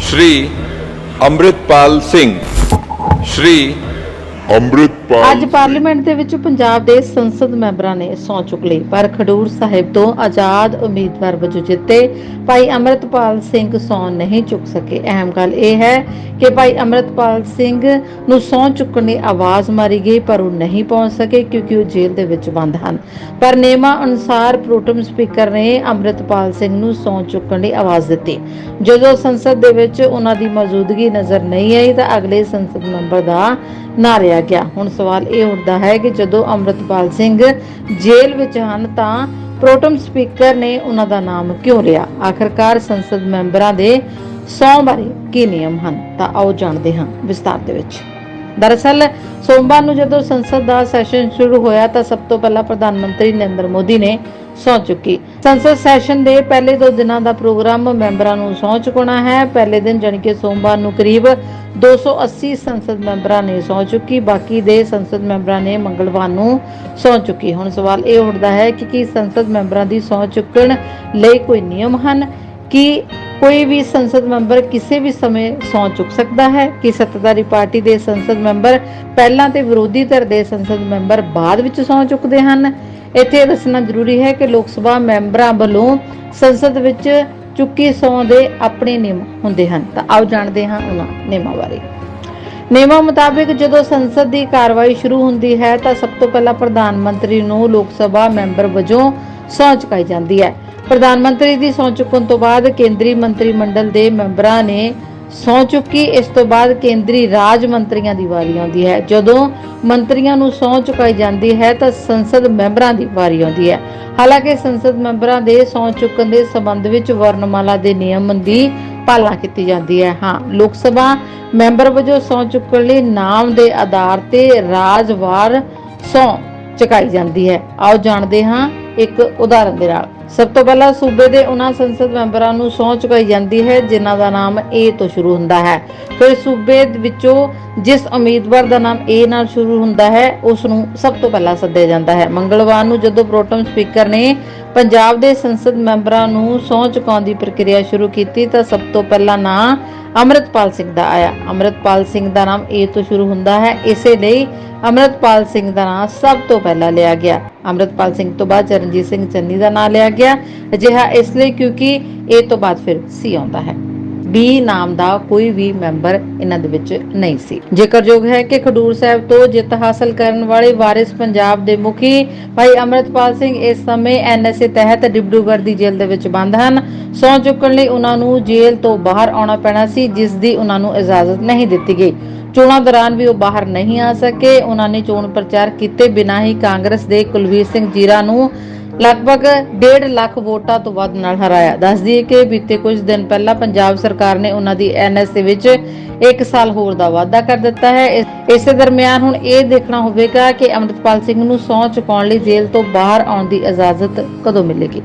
ਸ਼੍ਰੀ ਅੰਮ੍ਰਿਤਪਾਲ ਸਿੰਘ ਸ਼੍ਰੀ ਅੰਮ੍ਰਿਤਪਾਲ ਅੱਜ ਪਾਰਲੀਮੈਂਟ ਦੇ ਵਿੱਚ ਪੰਜਾਬ ਦੇ ਸੰਸਦ ਮੈਂਬਰਾਂ ਨੇ ਸਹੁੰ ਚੁੱਕ ਲਈ ਪਰ ਖਡੂਰ ਸਾਹਿਬ ਤੋਂ ਆਜ਼ਾਦ ਉਮੀਦਵਾਰ ਵਜੋਂ ਜਿੱਤੇ ਭਾਈ ਅਮਰਤਪਾਲ ਸਿੰਘ ਸਹੁੰ ਨਹੀਂ ਚੁੱਕ ਸਕੇ। ਅਹਿਮ ਗੱਲ ਇਹ ਹੈ ਕਿ ਭਾਈ ਅਮਰਤਪਾਲ ਸਿੰਘ ਨੂੰ ਸਹੁੰ ਚੁੱਕਣ ਦੀ ਆਵਾਜ਼ ਮਾਰੀ ਗਈ ਪਰ ਉਹ ਨਹੀਂ ਪਹੁੰਚ ਸਕੇ ਕਿਉਂਕਿ ਉਹ ਜੇਲ੍ਹ ਦੇ ਵਿੱਚ ਬੰਦ ਹਨ। ਪਰ ਨੇਮਾ ਅਨੁਸਾਰ ਪ੍ਰੋਟਮ ਸਪੀਕਰ ਨੇ ਅਮਰਤਪਾਲ ਸਿੰਘ ਨੂੰ ਸਹੁੰ ਚੁੱਕਣ ਦੀ ਆਵਾਜ਼ ਦਿੱਤੀ। ਜਦੋਂ ਸੰਸਦ ਦੇ ਵਿੱਚ ਉਹਨਾਂ ਦੀ ਮੌਜੂਦਗੀ ਨਜ਼ਰ ਨਹੀਂ ਆਈ ਤਾਂ ਅਗਲੇ ਸੰਸਦ ਮੈਂਬਰ ਦਾ ਨਾਂ ਲਿਆ ਗਿਆ। ਹੁਣ ਸਵਾਲ ਇਹ ਉੱਠਦਾ ਹੈ ਕਿ ਜਦੋਂ ਅੰਮ੍ਰਿਤਪਾਲ ਸਿੰਘ ਜੇਲ੍ਹ ਵਿੱਚ ਹਨ ਤਾਂ ਪ੍ਰੋਟਮ ਸਪੀਕਰ ਨੇ ਉਹਨਾਂ ਦਾ ਨਾਮ ਕਿਉਂ ਲਿਆ? ਆਖਰਕਾਰ ਸੰਸਦ ਮੈਂਬਰਾਂ ਦੇ ਸੌ ਬਾਰੇ ਕੀ ਨਿਯਮ ਹਨ? ਤਾਂ ਆਓ ਜਾਣਦੇ ਹਾਂ ਵਿਸਤਾਰ ਦੇ ਵਿੱਚ। ਦਰਅਸਲ, ਸੋਮਵਾਰ ਨੂੰ ਜਦੋਂ ਸੰਸਦ ਦਾ ਸੈਸ਼ਨ ਸ਼ੁਰੂ ਹੋਇਆ ਤਾਂ ਸਭ ਤੋਂ ਪਹਿਲਾਂ ਪ੍ਰਧਾਨ ਮੰਤਰੀ ਨਰਿੰਦਰ ਮੋਦੀ ਨੇ ਸਹੁੰ ਚੁੱਕੀ। ਸੰਸਦ ਸੈਸ਼ਨ ਦੇ ਪਹਿਲੇ ਦੋ ਦਿਨਾਂ ਦਾ ਪ੍ਰੋਗਰਾਮ ਮੈਂਬਰਾਂ ਨੂੰ ਸਹੁੰ ਚੁਕਾਉਣਾ ਹੈ। ਪਹਿਲੇ ਦਿਨ ਜਾਣੀ ਕਿ ਸੋਮਵਾਰ ਨੂੰ ਕਰੀਬ 280 ਸੰਸਦ ਮੈਂਬਰਾਂ ਨੇ ਸਹੁੰ ਚੁੱਕੀ, ਬਾਕੀ ਦੇ ਸੰਸਦ ਮੈਂਬਰਾਂ ਨੇ ਮੰਗਲਵਾਰ ਨੂੰ ਸਹੁੰ ਚੁੱਕੀ। ਹੁਣ ਸਵਾਲ ਇਹ ਉੱਠਦਾ ਹੈ ਕਿ ਕੀ ਸੰਸਦ ਮੈਂਬਰਾਂ ਦੀ ਸਹੁੰ ਚੁੱਕਣ ਲਈ ਕੋਈ ਨਿਯਮ ਹਨ? ਕਿ ਕੋਈ ਵੀ ਸੰਸਦ ਮੈਂਬਰ ਕਿਸੇ ਵੀ ਸਮੇਂ ਸਹੁੰ ਚੁੱਕ ਸਕਦਾ ਹੈ, ਕਿ ਸੱਤਾਧਾਰੀ ਪਾਰਟੀ ਦੇ ਸੰਸਦ ਮੈਂਬਰ ਪਹਿਲਾਂ ਤੇ ਵਿਰੋਧੀ ਧਿਰ ਦੇ ਸੰਸਦ ਮੈਂਬਰ ਬਾਅਦ ਵਿੱਚ ਸਹੁੰ ਚੁੱਕਦੇ ਹਨ। ਇੱਥੇ ਦੱਸਣਾ ਜ਼ਰੂਰੀ ਹੈ ਕਿ ਲੋਕ ਸਭਾ ਮੈਂਬਰਾਂ ਵੱਲੋਂ ਸੰਸਦ ਵਿੱਚ ਚੁੱਕੀ ਸੌਂ ਦੇ ਆਪਣੇ ਨਿਯਮ ਹੁੰਦੇ ਹਨ। ਤਾਂ ਆਓ ਜਾਣਦੇ ਹਾਂ ਉਹਨਾਂ ਨਿਯਮਾਂ ਬਾਰੇ। ਨਿਯਮਾਂ ਮੁਤਾਬਿਕ ਜਦੋਂ ਸੰਸਦ ਦੀ ਕਾਰਵਾਈ ਸ਼ੁਰੂ ਹੁੰਦੀ ਹੈ, ਤਾਂ ਸਭ ਤੋਂ ਪਹਿਲਾਂ ਪ੍ਰਧਾਨ ਮੰਤਰੀ ਨੂੰ ਲੋਕ ਸਭਾ ਮੈਂਬਰ ਵਜੋਂ ਸਹੁੰ ਚੁਕਾਈ ਜਾਂਦੀ ਹੈ। ਪ੍ਰਧਾਨ ਮੰਤਰੀ ਦੀ ਸਹੁੰ ਚੁੱਕਣ ਤੋਂ ਬਾਅਦ ਕੇਂਦਰੀ ਮੰਤਰੀ ਮੰਡਲ ਦੇ ਮੈਂਬਰਾਂ ਨੇ ਸਹੁੰ ਚੁੱਕੀ, ਇਸ ਤੋਂ ਬਾਅਦ ਕੇਂਦਰੀ ਰਾਜ ਮੰਤਰੀਆਂ ਦੀ ਵਾਰੀ ਆਉਂਦੀ ਹੈ। ਜਦੋਂ ਮੰਤਰੀਆਂ ਨੂੰ ਸਹੁੰ ਚੁਕਾਈ ਜਾਂਦੀ ਹੈ, ਤਾਂ ਸੰਸਦ ਮੈਂਬਰਾਂ ਦੀ ਵਾਰੀ ਆਉਂਦੀ ਹੈ। ਹਾਲਾਂਕਿ ਸੰਸਦ ਮੈਂਬਰਾਂ ਦੇ ਸਹੁੰ ਚੁੱਕਣ ਦੇ ਸੰਬੰਧ ਵਿੱਚ ਵਰਣਮਾਲਾ ਦੇ ਨਿਯਮ ਦੀ ਪਾਲਣਾ ਕੀਤੀ ਜਾਂਦੀ ਹੈ। ਹਾਂ, ਲੋਕ ਸਭਾ ਮੈਂਬਰ ਵਜੋਂ ਸਹੁੰ ਚੁੱਕਣ ਲਈ ਨਾਮ ਦੇ ਆਧਾਰ ਤੇ ਰਾਜਵਾਰ ਸਹੁੰ ਚੁਕਾਈ ਜਾਂਦੀ ਹੈ। ਆਓ ਜਾਣਦੇ ਹਾਂ ਇੱਕ ਉਦਾਹਰਨ ਦੇ ਨਾਲ। ਸਭ ਤੋਂ ਪਹਿਲਾਂ ਸੂਬੇ ਦੇ ਉਹਨਾਂ ਸੰਸਦ ਮੈਂਬਰਾਂ ਨੂੰ ਸਹੁੰ ਚੁਕਾਈ ਜਾਂਦੀ ਹੈ, ਜਿਨ੍ਹਾਂ ਦਾ ਨਾਮ ਏ ਤੋਂ ਸ਼ੁਰੂ ਹੁੰਦਾ ਹੈ। ਫਿਰ ਸੂਬੇ ਵਿੱਚੋਂ ਜਿਸ ਉਮੀਦਵਾਰ ਦਾ ਨਾਮ ਏ ਨਾਲ ਸ਼ੁਰੂ ਹੁੰਦਾ ਹੈ, ਉਸ ਨੂੰ ਸਭ ਤੋਂ ਪਹਿਲਾਂ ਸੱਦਿਆ ਜਾਂਦਾ ਹੈ। ਮੰਗਲਵਾਰ ਨੂੰ ਜਦੋਂ ਪ੍ਰੋਟਮ ਸਪੀਕਰ ਨੇ ਪੰਜਾਬ ਦੇ ਸੰਸਦ ਮੈਂਬਰਾਂ ਨੂੰ ਸਹੁੰ ਚੁਕਾਉਣ ਦੀ ਪ੍ਰਕਿਰਿਆ ਸ਼ੁਰੂ ਕੀਤੀ, ਤਾਂ ਸਭ ਤੋਂ ਪਹਿਲਾਂ ਨਾਂ ਅਮਰਤਪਾਲ ਸਿੰਘ ਦਾ ਆਇਆ। ਅਮਰਤਪਾਲ ਸਿੰਘ ਦਾ ਨਾਮ ਏ ਤੋਂ ਸ਼ੁਰੂ ਹੁੰਦਾ ਹੈ। ਇਸੇ ਲਈ ਅਮਰਤਪਾਲ ਸਿੰਘ ਦਾ ਨਾਮ ਸਭ ਤੋਂ ਪਹਿਲਾਂ ਲਿਆ ਗਿਆ। ਅਮਰਤਪਾਲ ਸਿੰਘ ਤੋਂ ਬਾਅਦ ਚਰਨਜੀਤ ਸਿੰਘ ਚੰਨੀ ਦਾ ਨਾਮ ਲਿਆ ਗਿਆ ਅਜਿਹਾ ਇਸ ਲਈ ਕਿਉਂਕਿ ਏ ਤੋਂ ਬਾਅਦ ਫਿਰ ਸੀ ਆਉਂਦਾ ਹੈ। ਬੀ ਨਾਮ ਦਾ ਕੋਈ ਵੀ ਮੈਂਬਰ ਇਹਨਾਂ ਦੇ ਵਿੱਚ ਨਹੀਂ ਸੀ। ਜ਼ਿਕਰਯੋਗ ਹੈ ਕਿ ਖਡੂਰ ਸਾਹਿਬ ਤੋਂ ਜਿੱਤ ਹਾਸਲ ਕਰਨ ਵਾਲੇ ਵਾਰਿਸ ਪੰਜਾਬ ਦੇ ਮੁਖੀ ਭਾਈ ਅਮਰਤਪਾਲ ਸਿੰਘ ਇਸ ਸਮੇਂ ਐਨਐਸਏ ਤਹਿਤ ਡਿਬਰੂਗੜ੍ਹ ਦੀ ਜੇਲ੍ਹ ਦੇ ਵਿੱਚ ਬੰਦ ਹਨ। ਸਹੁੰ ਚੁੱਕਣ ਲਈ ਉਹਨਾਂ ਨੂੰ ਜੇਲ੍ਹ ਤੋਂ ਬਾਹਰ ਆਉਣਾ ਪੈਣਾ ਸੀ, ਜਿਸ ਦੀ ਉਹਨਾਂ ਨੂੰ ਇਜਾਜ਼ਤ ਨਹੀਂ ਦਿੱਤੀ ਗਈ। ਚੋਣਾਂ ਦੌਰਾਨ ਵੀ ਉਹ ਬਾਹਰ ਨਹੀਂ ਆ ਸਕੇ। ਉਹਨਾਂ ਨੇ ਚੋਣ ਪ੍ਰਚਾਰ ਕੀਤੇ ਬਿਨਾਂ ਹੀ ਕਾਂਗਰਸ ਦੇ ਕੁਲਵੀਰ ਸਿੰਘ ਜੀਰਾ ਨੂੰ ਲਗਭਗ 1.5 ਲੱਖ ਵੋਟਾਂ ਤੋਂ ਵੱਧ ਨਾਲ ਹਰਾਇਆ। ਦੱਸ ਦਈਏ ਕਿ ਬੀਤੇ ਕੁਝ ਦਿਨ ਪਹਿਲਾਂ ਪੰਜਾਬ ਸਰਕਾਰ ਨੇ ਉਹਨਾਂ ਦੀ ਐਨਐਸਏ ਵਿੱਚ 1 ਸਾਲ ਹੋਰ ਦਾ ਵਾਅਦਾ ਕਰ ਦਿੱਤਾ ਹੈ। ਇਸੇ ਦਰਮਿਆਨ ਹੁਣ ਇਹ ਦੇਖਣਾ ਹੋਵੇਗਾ ਕਿ ਅਮਰਿਤਪਾਲ ਸਿੰਘ ਨੂੰ ਸਹੁੰ ਚੁਕਾਉਣ ਲਈ ਜੇਲ੍ਹ ਤੋਂ ਬਾਹਰ ਆਉਣ ਦੀ ਇਜਾਜ਼ਤ ਕਦੋਂ ਮਿਲੇਗੀ।